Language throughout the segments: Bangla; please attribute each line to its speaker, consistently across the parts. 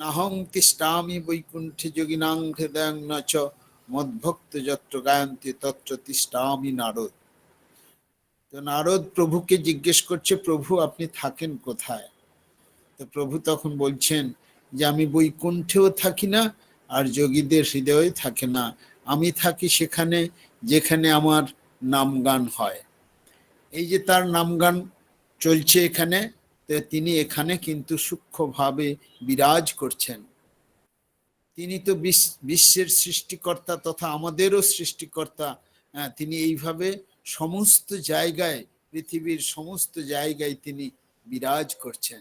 Speaker 1: নাহং তিষ্ঠামি বৈকুণ্ঠে যোগিনাং হৃদয়ং ন চ মদ্ভক্ত যত্র গায়ন্তি তত্র তিষ্ঠামি নারদ। তো নারদ প্রভুকে জিজ্ঞেস করছে, প্রভু, আপনি থাকেন কোথায়? তো প্রভু তখন বলছেন যে, আমি বৈকুণ্ঠেও থাকি না, আর যোগীদের হৃদয়ে থাকে না। আমি থাকি সেখানে যেখানে আমার নামগান হয়। এই যে তার নামগান চলছে এখানে তিনি এখানে কিন্তু সূক্ষ্মভাবে বিরাজ করছেন। তিনি তো বিশ্বের সৃষ্টিকর্তা তথা আমাদেরও সৃষ্টিকর্তা। হ্যাঁ, তিনি এইভাবে সমস্ত জায়গায় পৃথিবীর সমস্ত জায়গায় তিনি বিরাজ করছেন।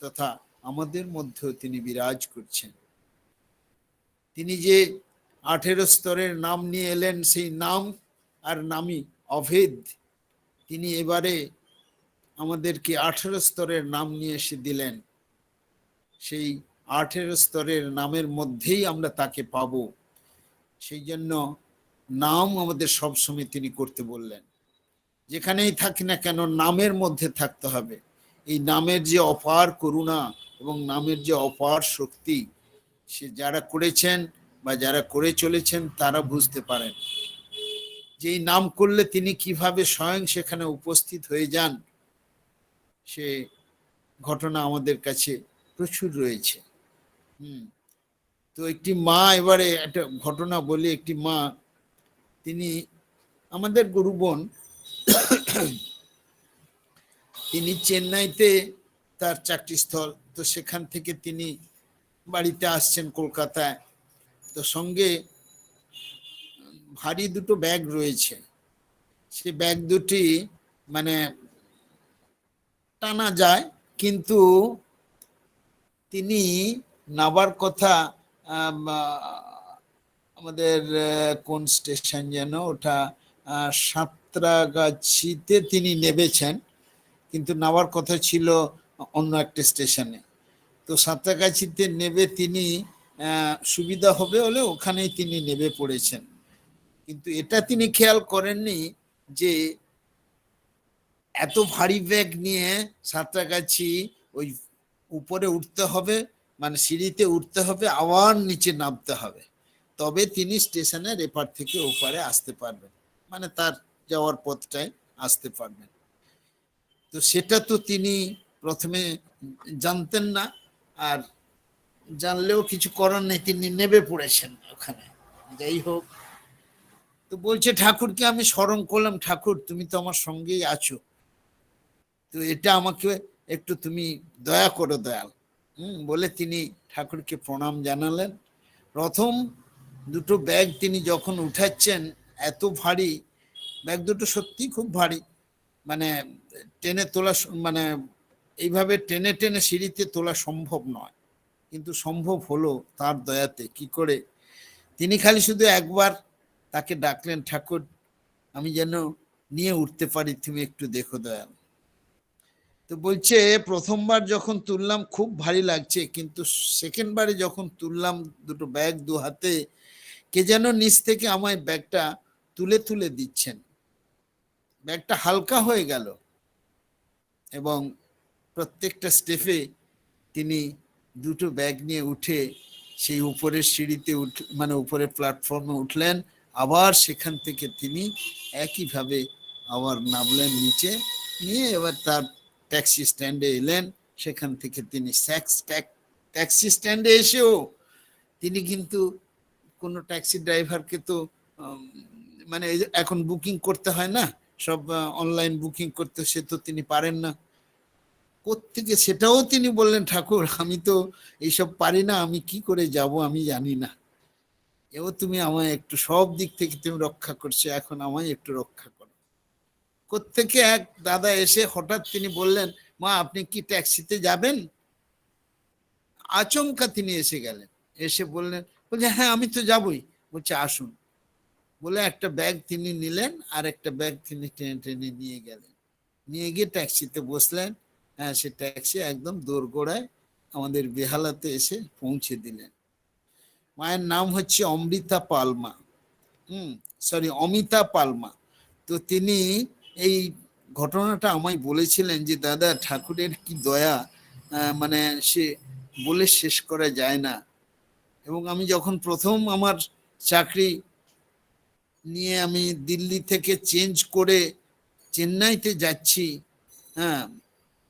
Speaker 1: তথা আমাদের মধ্যেও তিনি বিরাজ করছেন। তিনি যে আঠেরো স্তরের নাম নিয়ে এলেন সেই নাম আর নামই অভেদ। তিনি এবারে আমাদেরকে আঠেরো স্তরের নাম নিয়ে এসে দিলেন। সেই আঠেরো স্তরের নামের মধ্যেই আমরা তাকে পাব। সেই জন্য নাম আমাদের সবসময় তিনি করতে বললেন। যেখানেই থাকি না কেন নামের মধ্যে থাকতে হবে। এই নামের যে অপার করুণা এবং নামের যে অপার শক্তি, সে যারা করেছেন বা যারা করে চলেছেন তারা বুঝতে পারেন। যে এই নাম করলে তিনি কীভাবে স্বয়ং সেখানে উপস্থিত হয়ে যান সে ঘটনা আমাদের কাছে প্রচুর রয়েছে। হুম। তো একটি মা এবারে একটা ঘটনা বলি, একটি মা, তিনি আমাদের গুরু বোন, তিনি চেন্নাইতে তার চাকরিস্থল তো সেখান থেকে তিনি বাড়িতে আসছেন কলকাতায়। তো সঙ্গে ভারী দুটো ব্যাগ রয়েছে। সে ব্যাগ দুটি মানে টানা যায়, কিন্তু তিনি নাবার কথা আমাদের কোন স্টেশন যেন ওটা সাঁতরাগাছিতে তিনি নেবেছেন কিন্তু নামার কথা ছিল অন্য একটা স্টেশনে। তো সাঁতরাগাছিতে নেবে তিনি সুবিধা হবে হলে ওখানেই তিনি নেবে পড়েছেন। কিন্তু এটা তিনি খেয়াল করেননি যে এত ভারী ব্যাগ নিয়ে সাঁতরাগাছি, ওই উপরে উঠতে হবে মানে সিঁড়িতে উঠতে হবে, আবার নিচে নামতে হবে। তবে তিনি স্টেশনের এপার থেকে ওপারে আসতে পারবেন। মানে তার যাওয়ার পথটায় আসতে পারবেন। তো সেটা তো তিনি প্রথমে জানতেন না, আর জানলেও কিছু করার নেই, তিনি নেবে পড়েছেন ওখানে। যাই হোক, তো বলছে, ঠাকুরকে আমি স্মরণ করলাম। ঠাকুর, তুমি তো আমার সঙ্গেই আছো। তো এটা আমাকে একটু তুমি দয়া করো দয়াল। বলে তিনি ঠাকুরকে প্রণাম জানালেন। প্রথম দুটো ব্যাগ তিনি যখন উঠাচ্ছেন, এত ভারী, ব্যাগ দুটো সত্যি খুব ভারী মানে টেনে তোলা মানে এইভাবে টেনে টেনে সিঁড়িতে তোলা সম্ভব নয়, কিন্তু সম্ভব হলো তার দয়াতে। কি করে? তিনি খালি শুধু একবার তাকে ডাকলেন, ঠাকুর, আমি যেন নিয়ে উঠতে পারি, তুমি একটু দেখো দয়াল। তো বলছে, প্রথমবার যখন তুললাম খুব ভারী লাগছে, কিন্তু সেকেন্ড বারে যখন তুললাম দুটো ব্যাগ দু হাতে, কে যেন নিচ থেকে আমায় ব্যাগটা তুলে তুলে দিচ্ছেন। ব্যাগটা হালকা হয়ে গেল এবং প্রত্যেকটা স্টেপে তিনি দুটো ব্যাগ নিয়ে উঠে সেই উপরের সিঁড়িতে উঠ মানে উপরের প্ল্যাটফর্মে উঠলেন। আবার সেখান থেকে তিনি একইভাবে আবার নামলেন নিচে। নিয়ে এবার তার ট্যাক্সি স্ট্যান্ডে এলেন, সেখান থেকে তিনি স্যাক্স ট্যাক্সি স্ট্যান্ডে এসেও তিনি কিন্তু কোনো ট্যাক্সি ড্রাইভারকে তো মানে এখন বুকিং করতে হয় না, সব অনলাইন বুকিং করতে সে তো তিনি পারেন না। কোথেকে সেটাও তিনি বললেন, ঠাকুর, আমি তো এইসব পারি না, আমি কি করে যাব আমি জানি না। এও তুমি আমায় একটু সব দিক থেকে তুমি রক্ষা করছ, এখন আমায় একটু রক্ষা করো কোথেকে এক দাদা এসে হঠাৎ তিনি বললেন, মা, আপনি কি ট্যাক্সিতে যাবেন? আচমকা তিনি এসে গেলেন। এসে বললেন, বলছে হ্যাঁ আমি তো যাবই। বলছে, আসুন। বলে একটা ব্যাগ তিনি নিলেন, আর একটা ব্যাগ তিনি টেনে টেনে নিয়ে গেলেন। নিয়ে গিয়ে ট্যাক্সিতে বসলেন। হ্যাঁ সে ট্যাক্সি একদম দোরগোড়ায় আমাদের বেহালাতে এসে পৌঁছে দিলেন। মায়ের নাম হচ্ছে অমৃতা পালমা। হুম সরি অমিতা পালমা। তো তিনি এই ঘটনাটা আমায় বলেছিলেন যে, দাদা, ঠাকুরের কি দয়া মানে সে বলে শেষ করা যায় না। এবং আমি যখন প্রথম আমার চাকরি নিয়ে আমি দিল্লি থেকে চেঞ্জ করে চেন্নাইতে যাচ্ছি হ্যাঁ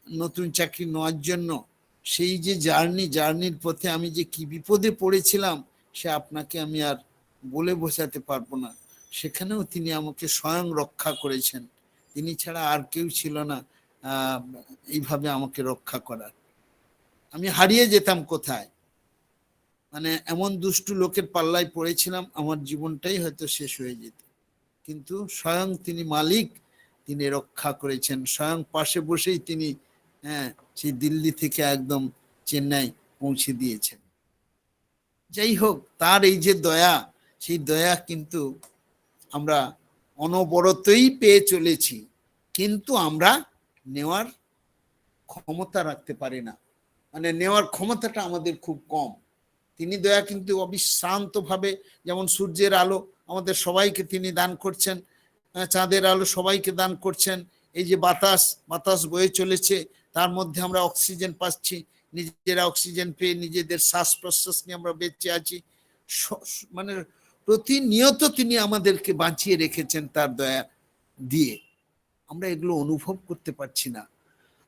Speaker 1: নতুন চাকরি নেওয়ার জন্য, সেই যে জার্নি, জার্নির পথে আমি যে কি বিপদে পড়েছিলাম, সে আপনাকে আমি আর বলে বোঝাতে পারব না। সেখানেও তিনি আমাকে স্বয়ং রক্ষা করেছেন। তিনি ছাড়া আর কেউ ছিল না এইভাবে আমাকে রক্ষা করার। আমি হারিয়ে যেতাম কোথায়? মানে এমন দুষ্টু লোকের পাল্লায় পড়েছিলাম, আমার জীবনটাই হয়তো শেষ হয়ে যেত। কিন্তু স্বয়ং তিনি মালিক, তিনি রক্ষা করেছেন। স্বয়ং পাশে বসেই তিনি হ্যাঁ সেই দিল্লি থেকে একদম চেন্নাই পৌঁছে দিয়েছেন। যাই হোক, তার এই যে দয়া, সেই দয়া কিন্তু আমরা অনবরতই পেয়ে চলেছি, কিন্তু আমরা নেওয়ার ক্ষমতা রাখতে পারি না। মানে নেওয়ার ক্ষমতাটা আমাদের খুব কম। তিনি দয়া কিন্তু অবিশ্রান্ত ভাবে যেমন সূর্যের আলো, আমাদের সবাইকে তিনি দান করছেন চাঁদের আলো সবাইকে দান করছেন। এই যে বাতাস বাতাস বয়ে চলেছে, তার মধ্যে আমরা অক্সিজেন পাচ্ছি, নিজেরা অক্সিজেন পেয়ে নিজেদের শ্বাস প্রশ্বাস নিয়ে আমরা বেঁচে আছি। মানে প্রতিনিয়ত তিনি আমাদেরকে বাঁচিয়ে রেখেছেন তার দয়া দিয়ে। আমরা এগুলো অনুভব করতে পারছি না।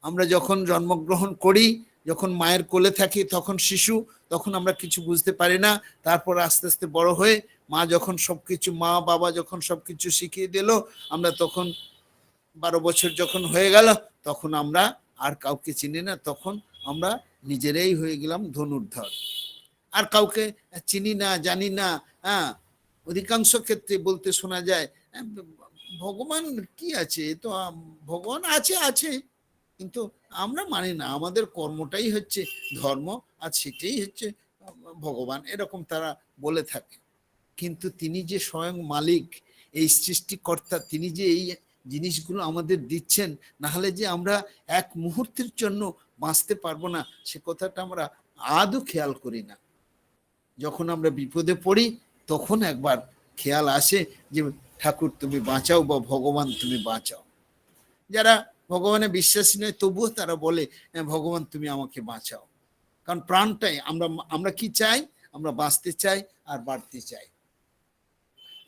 Speaker 1: আমরা যখন জন্মগ্রহণ করি, যখন মায়ের কোলে থাকি তখন শিশু, তখন আমরা কিছু বুঝতে পারি না। তারপর আস্তে আস্তে বড় হয়ে মা যখন সবকিছু, মা, বাবা যখন সবকিছু শিখিয়ে দিল, আমরা তখন বারো বছর যখন হয়ে গেল, তখন আমরা আর কাউকে চিনি না, তখন আমরা নিজেরাই হয়ে গেলাম ধনুর্ধর। আর কাউকে চিনি না, জানি না হ্যাঁ অধিকাংশ ক্ষেত্রে বলতে শোনা যায় "হ্যাঁ, ভগবান কি আছে? তো ভগবান আছে আছে। কিন্তু আমরা মানি না। আমাদের কর্মটাই হচ্ছে ধর্ম আর সেটাই হচ্ছে ভগবান। এরকম তারা বলে থাকে। কিন্তু তিনি যে স্বয়ং মালিক এই সৃষ্টিকর্তা তিনি যে এই জিনিসগুলো আমাদের দিচ্ছেন না হলে যে আমরা এক মুহূর্তের জন্য বাঁচতে পারব না সে কথাটা আমরা আদৌ খেয়াল করি না। যখন আমরা বিপদে পড়ি তখন একবার খেয়াল আসে যে ঠাকুর তুমি বাঁচাও বা ভগবান তুমি বাঁচাও। যারা ভগবানে বিশ্বাসী নয় তবুও তারা বলে "হ্যাঁ, ভগবান তুমি আমাকে বাঁচাও। কারণ প্রাণটাই আমরা আমরা কি চাই? আমরা বাঁচতে চাই আর বাড়তে চাই।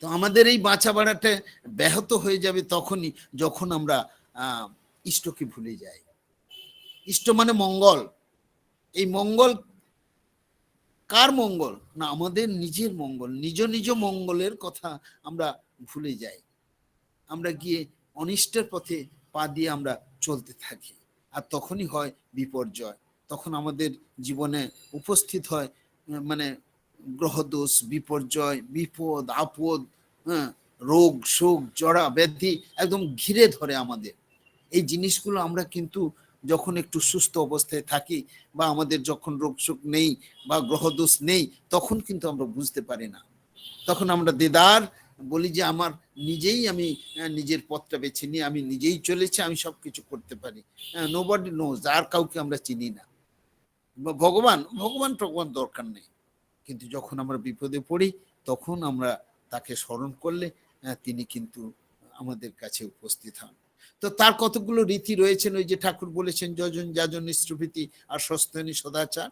Speaker 1: তো আমাদের এই বাঁচা বাড়াটা ব্যাহত হয়ে যাবে তখনই যখন আমরা ইষ্টকে ভুলে যাই। ইষ্ট মানে মঙ্গল। এই মঙ্গল কার মঙ্গল? না, আমাদের নিজের মঙ্গল। নিজ নিজ মঙ্গলের কথা আমরা ভুলে যাই। আমরা গিয়ে অনিষ্টের পথে পা দিয়ে আমরা চলতে থাকি। আর তখনই হয় বিপর্যয়। তখন আমাদের জীবনে উপস্থিত হয় মানে গ্রহদোষ, বিপর্যয়, বিপদ, আপদ হ্যাঁ রোগ, শোক জড়া ব্যাধি একদম ঘিরে ধরে আমাদের। এই জিনিসগুলো আমরা কিন্তু যখন একটু সুস্থ অবস্থায় থাকি বা আমাদের যখন রোগ শোক নেই বা গ্রহদোষ নেই, তখন কিন্তু আমরা বুঝতে পারি না। তখন আমরা দেদার বলি যে, আমার নিজেই আমি নিজের পথটা বেছে নিয়ে, আমি নিজেই চলেছি, আমি সব কিছু করতে পারি। নো বডি নোজ আর কাউকে আমরা চিনি না। ভগবান ভগবান ভগবান দরকার নেই। কিন্তু যখন আমরা বিপদে পড়ি, তখন আমরা তাকে স্মরণ করলে তিনি কিন্তু আমাদের কাছে উপস্থিত হন। তো তার কতগুলো রীতি রয়েছেন? ওই যে ঠাকুর বলেছেন, যজন যাজন নিষ্ঠুভীতি আর সস্তনী সদাচার।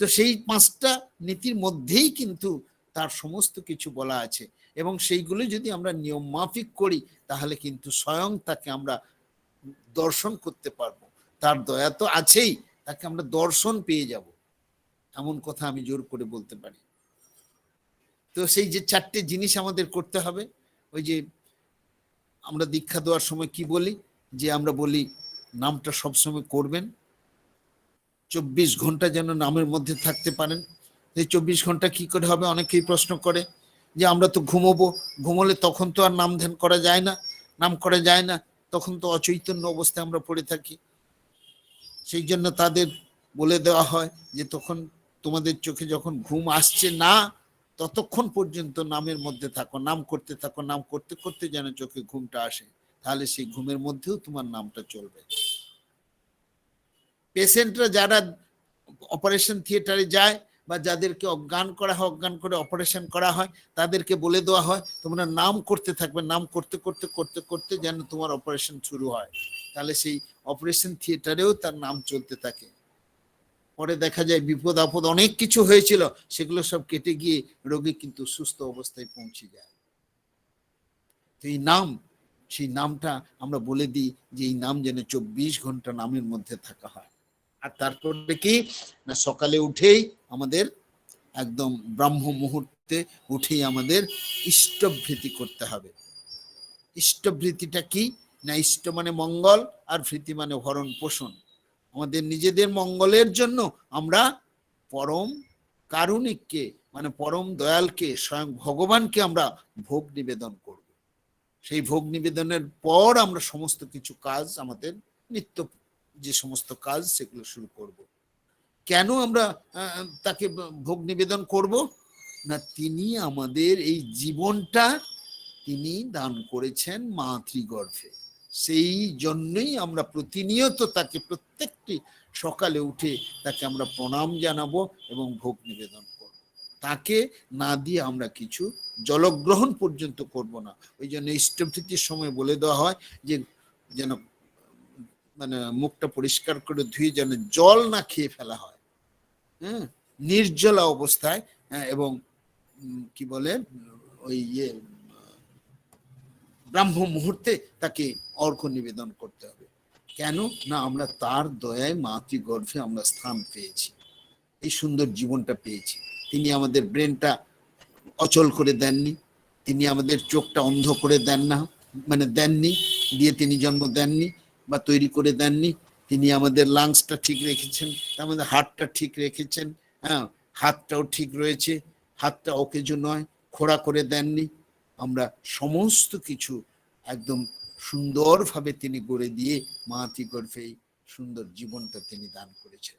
Speaker 1: তো সেই পাঁচটা নীতির মধ্যেই কিন্তু তার সমস্ত কিছু বলা আছে। এবং সেইগুলো যদি আমরা নিয়ম মাফিক করি, তাহলে কিন্তু স্বয়ং তাকে আমরা দর্শন করতে পারব। তার দয়া তো আছেই, তাকে আমরা দর্শন পেয়ে যাব। এমন কথা আমি জোর করে বলতে পারি। তো সেই যে চারটে জিনিস আমাদের করতে হবে, ওই যে আমরা দীক্ষা দেওয়ার সময় কি বলি? যে আমরা বলি, নামটা সবসময় করবেন। চব্বিশ ঘণ্টা যেন নামের মধ্যে থাকতে পারেন। এই চব্বিশ ঘণ্টা কি করে হবে? অনেকেই প্রশ্ন করে যে আমরা তো ঘুমোবো। ঘুমোলে তখন তো আর নাম ধ্যান করা যায় না, নাম করা যায় না। তখন তো অচৈতন্য অবস্থায় আমরা পড়ে থাকি। সেই জন্য তাদের বলে দেওয়া হয় যে তখন তোমাদের চোখে যখন ঘুম আসছে না ততক্ষণ পর্যন্ত নামের মধ্যে থাকো, নাম করতে থাকো, নাম করতে করতে যেন চোখে ঘুমটা আসে, তাহলে সেই ঘুমের মধ্যেও তোমার নামটা চলবে। পেশেন্টরা যারা অপারেশন থিয়েটারে যায় বা যাদেরকে অজ্ঞান করা হয়, অজ্ঞান করে অপারেশন করা হয়, তাদেরকে বলে দেওয়া হয়, তোমরা নাম করতে থাকবে, নাম করতে করতে করতে করতে যেন তোমার অপারেশন শুরু হয়। তাহলে সেই অপারেশন থিয়েটারেও তার নাম চলতে থাকে। পরে দেখা যায় বিপদ আপদ অনেক কিছু হয়েছিল, সেগুলো সব কেটে গিয়ে রোগী কিন্তু সুস্থ অবস্থায় পৌঁছে যায়। তো এই নাম, সেই নামটা আমরা বলে দিই যে এই নাম যেন চব্বিশ ঘণ্টা নামের মধ্যে থাকা হয়। আর তারপরে কি? না, সকালে উঠেই আমাদের একদম ব্রাহ্ম মুহূর্তে উঠেই আমাদের ইষ্টভৃতি করতে হবে। ইষ্টভৃতিটা কি? না, ইষ্ট মানে মঙ্গল আর ভৃতি মানে ভরণ পোষণ আমাদের নিজেদের মঙ্গলের জন্য আমরা পরম কারুণিককে মানে পরম দয়ালকে, স্বয়ং ভগবানকে আমরা ভোগ নিবেদন করব। সেই ভোগ নিবেদনের পর আমরা সমস্ত কিছু কাজ, আমাদের নিত্য যে সমস্ত কাজ, সেগুলো শুরু করব। কেন আমরা তাকে ভোগ নিবেদন করব? না, তিনি আমাদের এই জীবনটা তিনি দান করেছেন মাতৃগর্ভে। সেই জন্যই আমরা প্রতিনিয়ত তাকে প্রত্যেকটি সকালে উঠে তাকে আমরা প্রণাম জানাব এবং ভোগ নিবেদন করব। তাকে না দিয়ে আমরা কিছু জলগ্রহণ পর্যন্ত করব না। ওই জন্য ইষ্টভৃতির সময় বলে দেওয়া হয় যে যেন মানে মুখটা পরিষ্কার করে ধুয়ে যেন জল না খেয়ে ফেলা হয়। হ্যাঁ? নির্জলা অবস্থায় হ্যাঁ, এবং কি বলে ওই ইয়ে ব্রাহ্ম মুহূর্তে তাকে অর্ঘ নিবেদন করতে হবে। কেন? না, আমরা তার দয়ায় মাতৃগর্ভে আমরা স্থান পেয়েছি। এই সুন্দর জীবনটা পেয়েছি। তিনি আমাদের ব্রেনটা অচল করে দেননি। তিনি আমাদের চোখটা অন্ধ করে দেন না মানে দেননি, দিয়ে তিনি জন্ম দেননি বা তৈরি করে দেননি। তিনি আমাদের লাংসটা ঠিক রেখেছেন আমাদের হার্টটা ঠিক রেখেছেন হ্যাঁ হাতটাও ঠিক রয়েছে, হাতটা অকেজো নয়, খোড়া করে দেননি। আমরা সমস্ত কিছু একদম সুন্দরভাবে তিনি গড়ে দিয়ে মাতৃ গর্ভে সুন্দর জীবনটা তিনি দান করেছেন।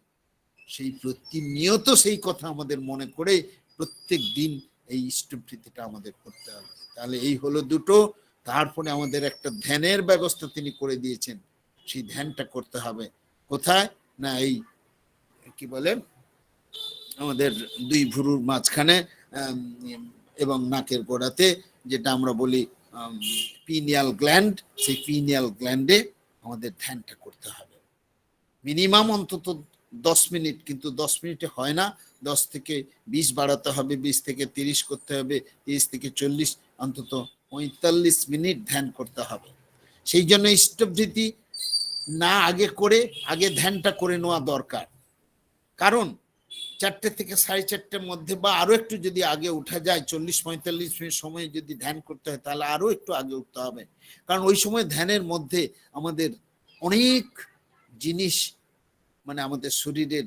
Speaker 1: সেই প্রতিনিয়ত সেই কথা আমাদের মনে করে প্রত্যেক দিন এই ইষ্টভৃতিটা আমাদের করতে হবে। তাহলে এই হলো দুটো। তারপরে আমাদের একটা ধ্যানের ব্যবস্থা তিনি করে দিয়েছেন। সেই ধ্যানটা করতে হবে। কোথায়? না, এই কি বলে? আমাদের দুই ভুরুর মাঝখানে এবং নাকের গোড়াতে। যেটা আমরা বলি পিনিয়াল গ্ল্যান্ড সেই পিনিয়াল গ্ল্যান্ডে আমাদের ধ্যানটা করতে হবে। মিনিমাম অন্তত দশ মিনিট, কিন্তু দশ মিনিটে হয় না। দশ থেকে বিশ বাড়াতে হবে, বিশ থেকে তিরিশ করতে হবে, তিরিশ থেকে চল্লিশ, অন্তত পঁয়তাল্লিশ মিনিট ধ্যান করতে হবে। সেই জন্য ইষ্টভৃতি না আগে করে, আগে ধ্যানটা করে নেওয়া দরকার। কারণ চারটে থেকে সাড়ে চারটের মধ্যে বা আরও একটু যদি আগে উঠা যায়, চল্লিশ পঁয়তাল্লিশ মিনিট সময় যদি ধ্যান করতে হয়, তাহলে আরও একটু আগে উঠতে হবে। কারণ ওই সময় ধ্যানের মধ্যে আমাদের অনেক জিনিস মানে আমাদের শরীরের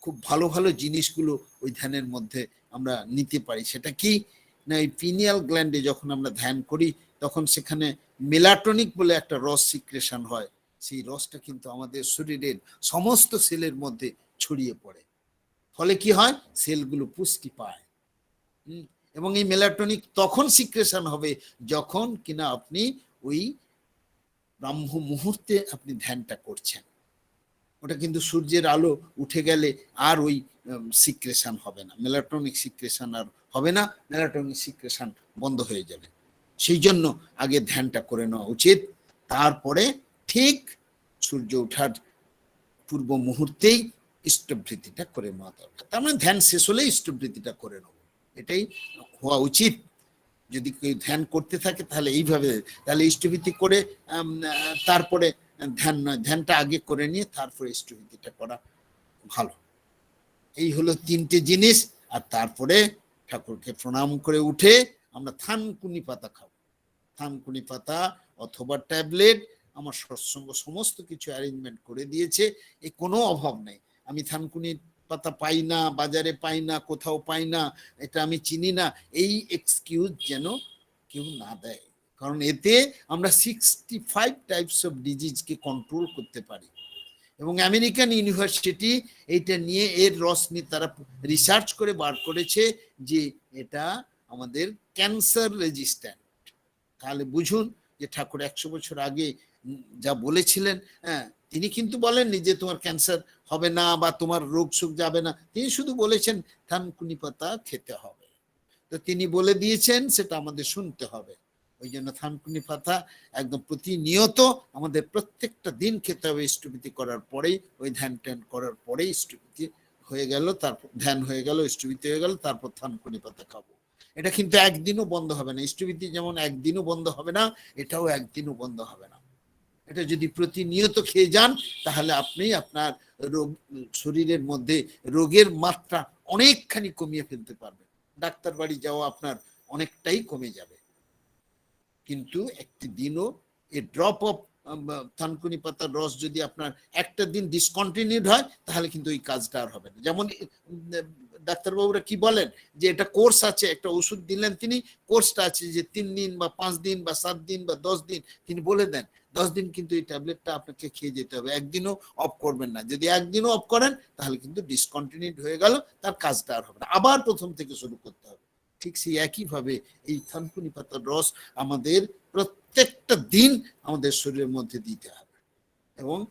Speaker 1: খুব ভালো ভালো জিনিসগুলো ওই ধ্যানের মধ্যে আমরা নিতে পারি। সেটা কি? না, এই পিনিয়াল গ্ল্যান্ডে যখন আমরা ধ্যান করি, তখন সেখানে মেলাটনিক বলে একটা রস সিক্রেশন হয়। সেই রসটা কিন্তু আমাদের শরীরের সমস্ত সেলের মধ্যে ছড়িয়ে পড়ে। ফলে কি হয়? সেলগুলো পুষ্টি পায়। এবং এই মেলাটনিক তখন সিক্রেশন হবে যখন কিনা আপনি ওই ব্রাহ্ম মুহূর্তে আপনি ধ্যানটা করছেন। ওটা কিন্তু সূর্যের আলো উঠে গেলে আর ওই সিক্রেশন হবে না। মেলাটনিক সিক্রেশন আর হবে না, মেলাটনিক সিক্রেশন বন্ধ হয়ে যাবে। সেই জন্য আগে ধ্যানটা করে নেওয়া উচিত। তারপরে ঠিক সূর্য ওঠার পূর্ব মুহূর্তেই ইষ্টভৃতিটা করে নেওয়া দরকার। তার মানে ধ্যান শেষ হলে ইষ্টভৃতিটা করে নেব। এটাই হওয়া উচিত। যদি কেউ ধ্যান করতে থাকে তাহলে এইভাবে, তাহলে ইষ্টভৃতি করে তারপরে ধ্যান নয়, ধ্যানটা আগে করে নিয়ে তারপরে ইষ্টভৃতিটা করা ভালো। এই হলো তিনটে জিনিস, আর তারপরে ঠাকুরকে প্রণাম করে উঠে আমরা থানকুনি পাতা খাব। থানকুনি পাতা অথবা ট্যাবলেট, আমার সৎসঙ্গ সমস্ত কিছু অ্যারেঞ্জমেন্ট করে দিয়েছে, এ কোনো অভাব নেই। আমি থানকুনি পাতা পাই না, বাজারে পাই না, কোথাও পাই না, এটা আমি চিনি না, এই এক্সকিউজ যেন কেউ না দেয়। কারণ এতে আমরা সিক্সটি ফাইভ টাইপস অফ ডিজিজকে কন্ট্রোল করতে পারি। এবং আমেরিকান ইউনিভার্সিটি এইটা নিয়ে এর রস নিয়ে তারা রিসার্চ করে বার করেছে যে এটা আমাদের ক্যান্সার রেজিস্ট্যান্ট তাহলে বুঝুন যে ঠাকুর একশো বছর আগে যা বলেছিলেন হ্যাঁ তিনি কিন্তু বলেননি যে তোমার ক্যান্সার হবে না বা তোমার রোগ সুখ যাবে না। তিনি শুধু বলেছেন থানকুনি পাতা খেতে হবে। তো তিনি বলে দিয়েছেন, সেটা আমাদের শুনতে হবে। ওই জন্য থানকুনি পাতা একদম প্রতিনিয়ত আমাদের প্রত্যেকটা দিন খেতে হবে ইষ্টভীতি করার পরেই, ওই ধ্যান ট্যান করার পরেই ইষ্টভীতি হয়ে গেল, তারপর ধ্যান হয়ে গেল ইষ্টভীতি হয়ে গেল, তারপর থানকুনি পাতা খাব। এটা কিন্তু একদিনও বন্ধ হবে না। ইষ্টভীতি যেমন একদিনও বন্ধ হবে না, এটাও একদিনও বন্ধ হবে না। এটা যদি প্রতিনিয়ত খেয়ে যান, তাহলে আপনি আপনার রোগ, শরীরের মধ্যে রোগের মাত্রা অনেকখানি কমিয়ে ফেলতে পারবেন। ডাক্তার বাড়ি যাওয়া আপনার অনেকটাই কমে যাবে। কিন্তু একটি দিনও এ ড্রপ অফ থানকুনি পাতার রস যদি আপনার একটা দিন ডিসকন্টিনিউড হয়, তাহলে কিন্তু ওই কাজটা আর হবে না। যেমন ডাক্তারবাবুরা কি বলেন? যে এটা কোর্স আছে, একটা ওষুধ দিলেন তিনি, কোর্সটা আছে যে তিন দিন বা পাঁচ দিন বা সাত দিন বা দশ দিন তিনি বলে দেন। দশ দিন কিন্তু এই ট্যাবলেটটা আপনাকে খেয়ে যেতে হবে। একদিনও অফ করবেন না। যদি একদিনও অফ করেন, তাহলে কিন্তু ডিসকন্টিনিউড হয়ে গেল, তার কাজটা আর হবে না। আবার প্রথম থেকে শুরু করতে হবে। ঠিক সেই একইভাবে এই থানকুনি পাতার রস আমাদের প্রত্যেকটা দিন আমাদের শরীরের মধ্যে দিতে হবে। এবং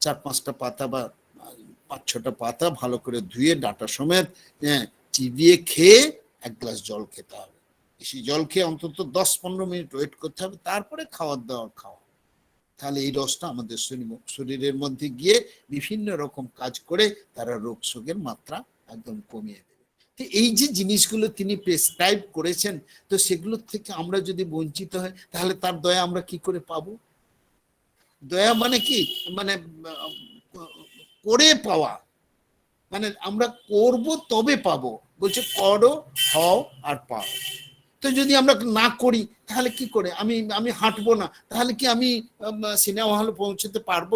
Speaker 1: চার পাঁচটা পাতা বা পাঁচ, ছটা পাতা ভালো করে ধুয়ে ডাটা সমেত হ্যাঁ চিবিয়ে খেয়ে এক গ্লাস জল খেতে হবে। সেই জল খেয়ে অন্তত দশ পনেরো মিনিট ওয়েট করতে হবে, তারপরে খাওয়ার দাওয়ার খাওয়া। তাহলে এই রসটা আমাদের শরীরের মধ্যে গিয়ে বিভিন্ন রকম কাজ করে তারা রোগ শোকের মাত্রা একদম কমিয়ে দেবে। তো এই যে জিনিসগুলো তিনি প্রেসক্রাইব করেছেন, তো সেগুলো থেকে আমরা যদি বঞ্চিত হয় তাহলে তার দয়া আমরা কি করে পাবো? দয়া মানে কি? মানে করে পাওয়া। মানে আমরা করব তবে পাবো। বলছে, করো, হও আর পাও। তো যদি আমরা না করি, তাহলে কি করে? আমি আমি হাঁটবো না। তাহলে কি আমি সিনেমা হলে পৌঁছতে পারব?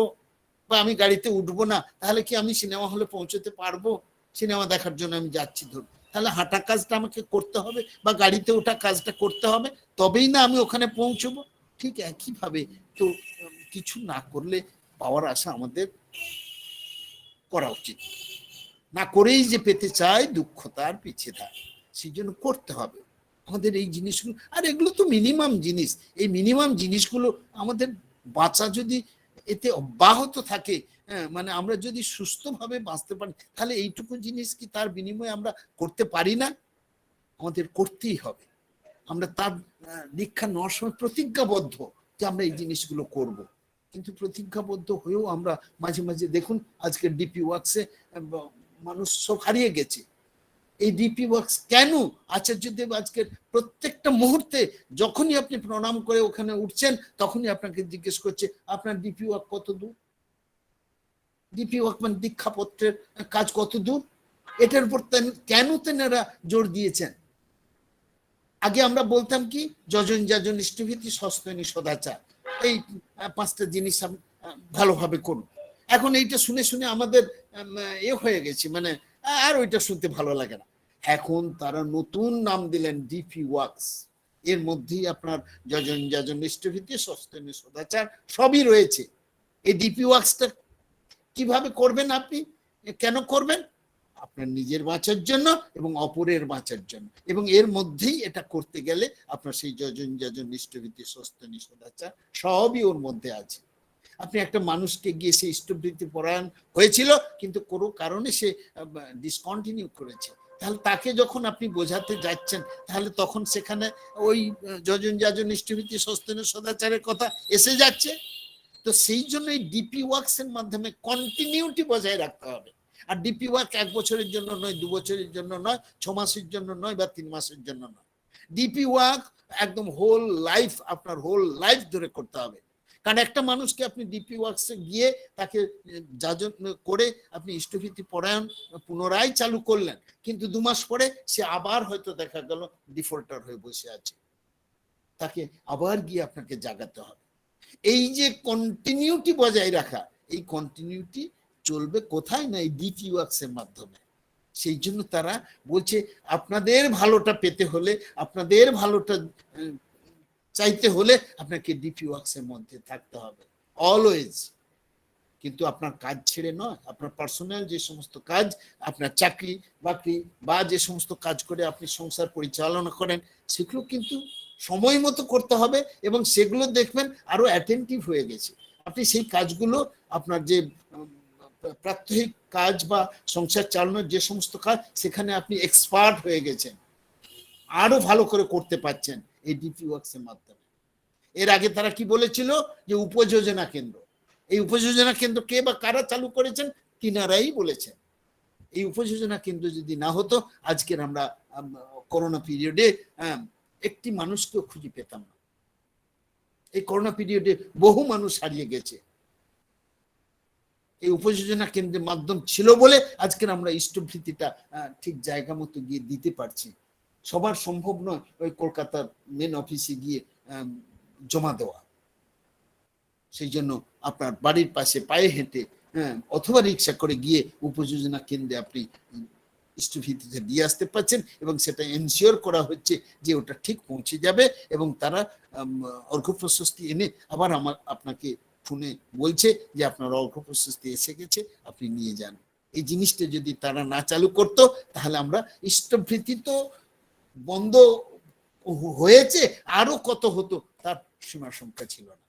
Speaker 1: বা আমি গাড়িতে উঠবো না? তাহলে কি আমি সিনেমা হলে পৌঁছতে পারব? সিনেমা দেখার জন্য আমি যাচ্ছি ধরুন তাহলে হাঁটা কাজটা আমাকে করতে হবে বা গাড়িতে ওঠা কাজটা করতে হবে। তবেই না আমি ওখানে পৌঁছবো। ঠিক একইভাবে তো কিছু না করলে পাওয়ার আশা আমাদের করা উচিত। না করেই যে পেতে চায় দুঃখ তার পিছিয়ে থাকে সেই জন্য করতে হবে। আমাদের এই জিনিসগুলো, আর এগুলো তো মিনিমাম জিনিস। এই মিনিমাম জিনিসগুলো আমাদের বাঁচা যদি এতে অব্যাহত থাকে হ্যাঁ মানে আমরা যদি সুস্থভাবে বাঁচতে পারি, তাহলে এইটুকু জিনিস কি তার বিনিময়ে আমরা করতে পারি না? আমাদের করতেই হবে। আমরা তার দীক্ষা নেওয়ার সময় প্রতিজ্ঞাবদ্ধ যে আমরা এই জিনিসগুলো করব। কিন্তু প্রতিজ্ঞাবদ্ধ হয়েও আমরা মাঝে মাঝে দেখুন আজকে ডিপি ওয়ার্কসে মানুষ সব হারিয়ে গেছে। এই ডিপি ওয়ার্কস কেন আচার্যদেব আজকের প্রত্যেকটা মুহূর্তে যখনই আপনি প্রণাম করে ওখানে উঠছেন, তখনই আপনাকে জিজ্ঞেস করছে, আপনার ডিপি ওয়ার্ক কত দূর? ডিপি ওয়ার্ক মানে দীক্ষাপত্রের কাজ কত দূর? এটার উপর কেন তেনারা জোর দিয়েছেন? আগে আমরা বলতাম কি, যজন যাজন ইষ্টভীতি সস্তনী সদাচার। এই পাঁচটা জিনিস ভালোভাবে করুন। এখন এইটা শুনে শুনে আমাদের এ হয়ে গেছে। মানে আর ওইটা শুনতে ভালো লাগে না। এখন তারা নতুন নাম দিলেন ডিপি ওয়ার্কস এর মধ্যেই আপনার যজন যজন ইষ্টভীতি সস্তনী সদাচার সবই রয়েছে। এই ডিপি ওয়ার্কসটা কীভাবে করবেন আপনি? কেন করবেন? আপনার নিজের বাঁচার জন্য এবং অপরের বাঁচার জন্য। এবং এর মধ্যেই এটা করতে গেলে আপনার সেই যজন যজন ইষ্টভীতি সস্তনী সদাচার সবই ওর মধ্যে আছে। আপনি একটা মানুষকে গিয়ে সে ইষ্টভীতি পরায়ণ হয়েছিল, কিন্তু কোনো কারণে সে ডিসকন্টিনিউ করেছে। তাহলে তাকে যখন আপনি বোঝাতে যাচ্ছেন, তাহলে তখন সেখানে ওই যজন যাজন ইষ্টভীতি সস্তনী সদাচারের কথা এসে যাচ্ছে। তো সেই জন্য এই ডিপি ওয়ার্কস এর মাধ্যমে কন্টিনিউটি বজায় রাখতে হবে। আর ডিপি ওয়ার্ক এক বছরের জন্য নয়, দু বছরের জন্য নয়, ছ মাসের জন্য নয় বা তিন মাসের জন্য নয়। ডিপি ওয়ার্ক একদম হোল লাইফ আপনার হোল লাইফ ধরে করতে হবে। কারণ একটা মানুষকে আপনি ডিপি ওয়ার্কসে গিয়ে তাকে যাজন করে আপনি ইষ্টভীতি পরায়ণ পুনরায় চালু করলেন, কিন্তু দু মাস পরে সে আবার হয়তো দেখা গেল ডিফল্টার হয়ে বসে আছে। তাকে আবার গিয়ে আপনাকে জাগাতে হবে। এই যে কন্টিনিউটি বজায় রাখা, এই কন্টিনিউটি চলবে, কোথায়? না এই ডিটি ওয়ার্কসের মাধ্যমে। সেই জন্য তারা বলছে, আপনাদের ভালোটা পেতে হলে, আপনাদের ভালোটা চাইতে হলে আপনাকে ডিপি ওয়ার্কসের মধ্যে থাকতে হবে। অলওয়েজ কিন্তু আপনার কাজ ছেড়ে নয়। আপনার পার্সোনাল যে সমস্ত কাজ, আপনার চাকরি, বাকরি বা যে সমস্ত কাজ করে আপনি সংসার পরিচালনা করেন, সেগুলো কিন্তু সময় মতো করতে হবে এবং সেগুলো দেখবেন আরও অ্যাটেন্টিভ হয়ে গেছে। আপনি সেই কাজগুলো, আপনার যে প্রাত্যহিক কাজ বা সংসার চালানোর যে সমস্ত কাজ সেখানে আপনি এক্সপার্ট হয়ে গেছেন। আরও ভালো করে করতে পারছেন এই ডিপি ওয়ার্কসের মাধ্যমে। এর আগে তারা কি বলেছিল? যে উপযোজনা কেন্দ্র। এই উপযোজনা কেন্দ্র কে বা কারা চালু করেছেন? তিনারাই বলেছেন। এই উপযোজনা কেন্দ্র যদি না হতো আজকের আমরা আম, করোনা পিরিয়ডে একটি মানুষকেও খুঁজে পেতাম না। এই করোনা পিরিয়ডে বহু মানুষ হারিয়ে গেছে। এই উপযোজনা কেন্দ্রের মাধ্যম ছিল বলে আজকের আমরা ইষ্টভৃতিটা ঠিক জায়গা মতো গিয়ে দিতে পারছি। সবার সম্ভব নয় ওই কলকাতার মেন অফিসে গিয়ে জমা দেওয়া। সেই জন্য আপনার বাড়ির পাশে পায়ে হেঁটে হ্যাঁ অথবা রিক্সা করে গিয়ে উপযোজনা কেন্দ্রে আপনি উম, ইষ্টভৃতিতে দিয়ে আসতে পারছেন এবং সেটা এনশিওর করা হচ্ছে যে ওটা ঠিক পৌঁছে যাবে এবং তারা আম, অর্ঘ্য প্রশস্তি এনে আবার আমার আপনাকে ফোনে বলছে যে আপনার অর্ঘ্য প্রশস্তি এসে গেছে, আপনি নিয়ে যান। এই জিনিসটা যদি তারা না চালু করতো, তাহলে আমরা ইষ্টভৃতি তো বন্ধ হয়েছে, আরও কত হতো, তার সীমা সংখ্যা ছিল না।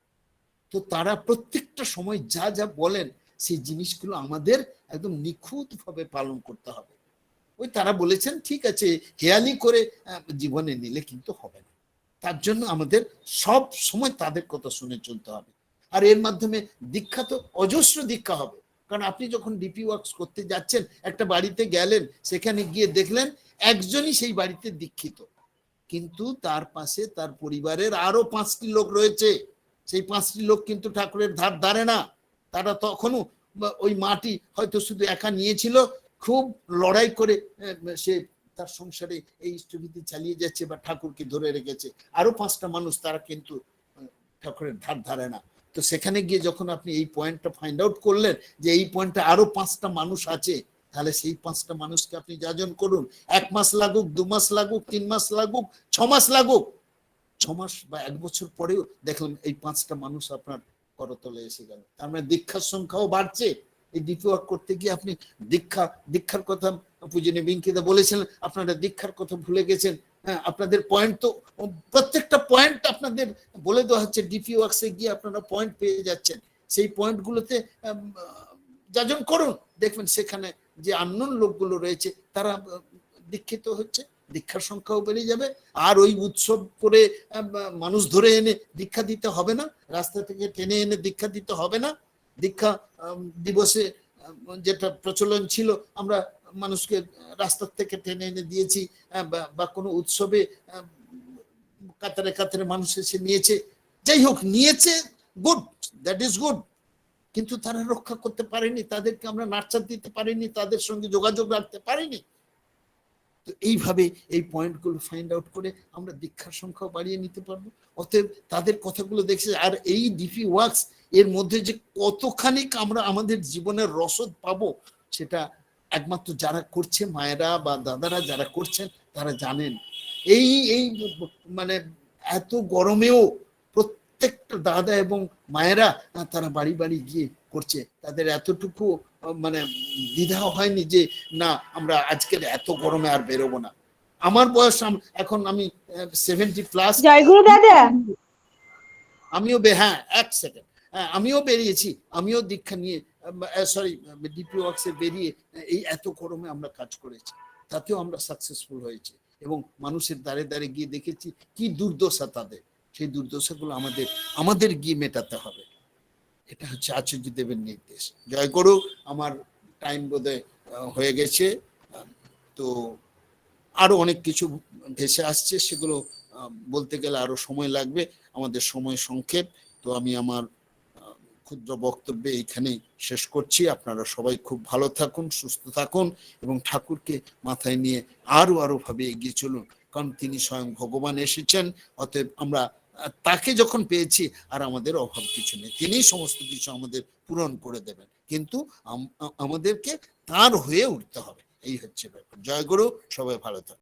Speaker 1: তো তারা প্রত্যেকটা সময় যা যা বলেন, সেই জিনিসগুলো আমাদের একদম নিখুঁত ভাবে পালন করতে হবে। ওই তারা বলেছেন, ঠিক আছে, হেয়ালি করে জীবনে নিলে কিন্তু হবে না। তার জন্য আমাদের সব সময় তাদের কথা শুনে চলতে হবে। আর এর মাধ্যমে দীক্ষা তো অজস্র দীক্ষা হবে। কারণ আপনি যখন ডিপি ওয়ার্কস করতে যাচ্ছেন, একটা বাড়িতে গেলেন, সেখানে গিয়ে দেখলেন একজনই সেই বাড়িতে দীক্ষিত। কিন্তু তার পাশে তার পরিবারের আরও পাঁচটি লোক রয়েছে। সেই পাঁচটি লোক কিন্তু ঠাকুরের ধার ধারে না। তারা তখনও ওই মাটি হয়তো শুধু একা নিয়েছিল, খুব লড়াই করে সে তার সংসারে এই ইষ্টভীতি চালিয়ে যাচ্ছে বা ঠাকুরকে ধরে রেখেছে। আরও পাঁচটা মানুষ তারা কিন্তু ঠাকুরের ধার ধারে না। তো সেখানে গিয়ে যখন আপনি এই পয়েন্টটা ফাইন্ড আউট করলেন যে এই পয়েন্টে আরও পাঁচটা মানুষ আছে, তাহলে সেই পাঁচটা মানুষকে আপনি যাজন করুন। এক মাস লাগুক, দু মাস লাগুক, তিন মাস লাগুক, ছ মাস লাগুক। ছ মাস বা এক বছর পরেও দেখলাম এই পাঁচটা মানুষ আপনার করতলে এসে গেল। তার মানে দীক্ষার সংখ্যাও বাড়ছে। এই দ্বিতীয় করতে গিয়ে আপনি দীক্ষা, দীক্ষার কথা পূজনী বিঙ্কিদা বলেছিলেন, আপনারা দীক্ষার কথা ভুলে গেছেন। হ্যাঁ আপনাদের পয়েন্ট তো, প্রত্যেকটা পয়েন্ট আপনাদের বলে দেওয়া হচ্ছে ডিপি ওয়ার্কসে গিয়ে আপনারা পয়েন্ট পেয়ে যাচ্ছেন। সেই পয়েন্টগুলোতে যাজন করুন, দেখবেন সেখানে যে আননোন লোকগুলো রয়েছে, তারা দীক্ষিত হচ্ছে, দীক্ষার সংখ্যাও বেড়ে যাবে, আর ওই উৎসব করে মানুষ ধরে এনে দীক্ষা দিতে হবে না, রাস্তা থেকে টেনে এনে দীক্ষা দিতে হবে না। দীক্ষা দিবসে যেটা প্রচলন ছিল, আমরা মানুষকে রাস্তার থেকে টেনে এনে দিয়েছি বা কোনো উৎসবে কাতারে কাতারে মানুষ এসে নিয়েছে। যাই হোক, নিয়েছে গুড দ্যাট ইজ গুড কিন্তু তারা রক্ষা করতে পারেনি, তাদেরকে আমরা নার্চার দিতে পারিনি, তাদের সঙ্গে যোগাযোগ রাখতে পারিনি। তো এইভাবে এই পয়েন্টগুলো ফাইন্ড আউট করে আমরা দীক্ষার সংখ্যাও বাড়িয়ে নিতে পারব। অতএব তাদের কথাগুলো দেখছে আর এই ডিপি ওয়ার্কস এর মধ্যে যে কতখানি আমরা আমাদের জীবনের রসদ পাবো, সেটা একমাত্র যারা করছে মায়েরা বা দাদারা যারা করছেন তারা জানেন। এই এই মানে এত গরমেও প্রত্যেকটা দাদা এবং মায়েরা তারা বাড়ি বাড়ি গিয়ে করছে। তাদের এতটুকু মানে দ্বিধা হয়নি যে না আমরা আজকের এত গরমে আর বেরোবো না। আমার বয়স এখন আমি সেভেন্টি প্লাস
Speaker 2: জয়গুরু দাদা।
Speaker 1: আমিও বে- হ্যাঁ এক সেকেন্ড আমিও বেরিয়েছি, আমিও দীক্ষা নিয়ে সরি ডিপি ওয়ার্কসে বেরিয়ে এই এত গরমে আমরা কাজ করেছি, তাতেও আমরা সাকসেসফুল হয়েছি এবং মানুষের দ্বারে দ্বারে গিয়ে দেখেছি কি দুর্দশা তাদের, সেই দুর্দশাগুলো আমাদের আমাদের গিয়ে মেটাতে হবে। এটা হচ্ছে আচার্য দেবের নির্দেশ। জয় করু আমার টাইম বোধহয় হয়ে গেছে। তো আরও অনেক কিছু ভেসে আসছে, সেগুলো বলতে গেলে আরও সময় লাগবে, আমাদের সময় সংক্ষেপ। তো আমি আমার ক্ষুদ্র বক্তব্যে এইখানে শেষ করছি। আপনারা সবাই খুব ভালো থাকুন, সুস্থ থাকুন এবং ঠাকুরকে মাথায় নিয়ে আরও আরও ভাবে এগিয়ে চলুন। কারণ তিনি স্বয়ং ভগবান এসেছেন, অতএব আমরা তাকে যখন পেয়েছি আর আমাদের অভাব কিছু নেই। তিনি সমস্ত কিছু আমাদের পূরণ করে দেবেন। কিন্তু আমাদেরকে তার হয়ে উঠতে হবে। এই হচ্ছে ব্যাপার। জয় গুরু, সবাই ভালো থাকুন।